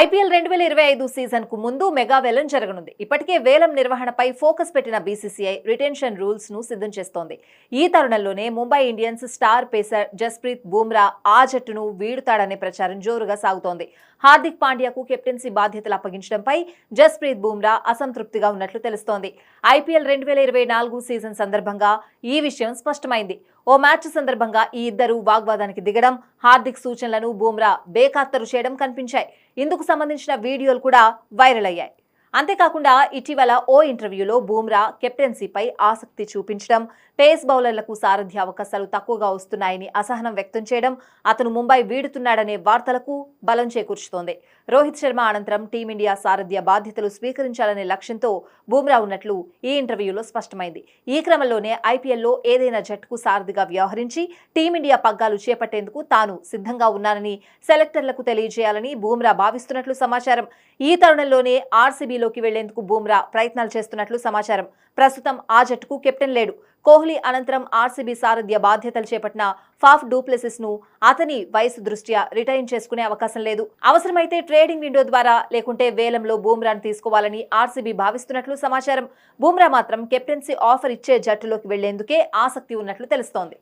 IPL రెండు వేల ఇరవై ఐదు సీజన్కు ముందు మెగా వేలం జరగనుంది. ఇప్పటికే వేలం నిర్వహణపై ఫోకస్ పెట్టిన బీసీసీఐ రిటెన్షన్ రూల్స్ను సిద్ధం చేస్తోంది. ఈ తరుణంలోనే Mumbai Indians star pacer Jasprit Bumrah ఆ జట్టును వీడుతాడనే ప్రచారం జోరుగా సాగుతోంది. హార్దిక్ పాండ్యాకు కెప్టెన్సీ బాధ్యతలు అప్పగించడంపై జస్ప్రీత్ బూమ్రా అసంతృప్తిగా ఉన్నట్లు తెలుస్తోంది. ఐపీఎల్ రెండు వేల ఇరవై నాలుగు సీజన్ సందర్భంగా ఈ విషయం స్పష్టమైంది. ఓ మ్యాచ్ సందర్భంగా ఈ ఇద్దరు వాగ్వాదానికి దిగడం హార్దిక్ సూచనలను బూమ్రా బేఖాతరు చేయడం కనిపించాయి. ఇందుకు సంబంధించిన వీడియోలు కూడా వైరల్ అయ్యాయి. అంతేకాకుండా ఇటీవల ఓ ఇంటర్వ్యూలో బూమ్రా కెప్టెన్సీపై ఆసక్తి చూపించడం పేస్ బౌలర్లకు సారథ్య అవకాశాలు తక్కువగా వస్తున్నాయని అసహనం వ్యక్తం చేయడం అతను ముంబై వీడుతున్నాడనే వార్తలకు బలం చేకూర్చుతోంది. రోహిత్ శర్మ అనంతరం టీమిండియా సారథ్య బాధ్యతలు స్వీకరించాలనే లక్ష్యంతో బూమ్రా ఉన్నట్లు ఈ ఇంటర్వ్యూలో స్పష్టమైంది. ఈ క్రమంలోనే ఐపీఎల్లో ఏదైనా జట్టుకు సారథిగా వ్యవహరించి టీమిండియా పగ్గాలు చేపట్టేందుకు తాను సిద్ధంగా ఉన్నానని సెలెక్టర్లకు తెలియజేయాలని బూమ్రా భావిస్తున్నట్లు సమాచారం. ఈ తరుణంలోనే ఆర్సీబీలోకి వెళ్ళేందుకు బూమ్రా ప్రయత్నాలు చేస్తున్నట్లు సమాచారం. ప్రస్తుతం ఆ జట్టుకు కెప్టెన్ లేడు. కోహ్లీ అనంతరం ఆర్సీబీ సారథ్య బాధ్యతలు చేపట్టిన ఫాఫ్ డూప్లెసిస్ను అతని వయసు దృష్ట్యా రిటైన్ చేసుకునే అవకాశం లేదు. అవసరమైతే ట్రేడింగ్ విండో ద్వారా లేకుంటే వేలంలో బూమ్రాను తీసుకోవాలని ఆర్సీబీ భావిస్తున్నట్లు సమాచారం. బూమ్రా మాత్రం కెప్టెన్సీ ఆఫర్ ఇచ్చే జట్టులోకి వెళ్ళేందుకే ఆసక్తి ఉన్నట్లు తెలుస్తోంది.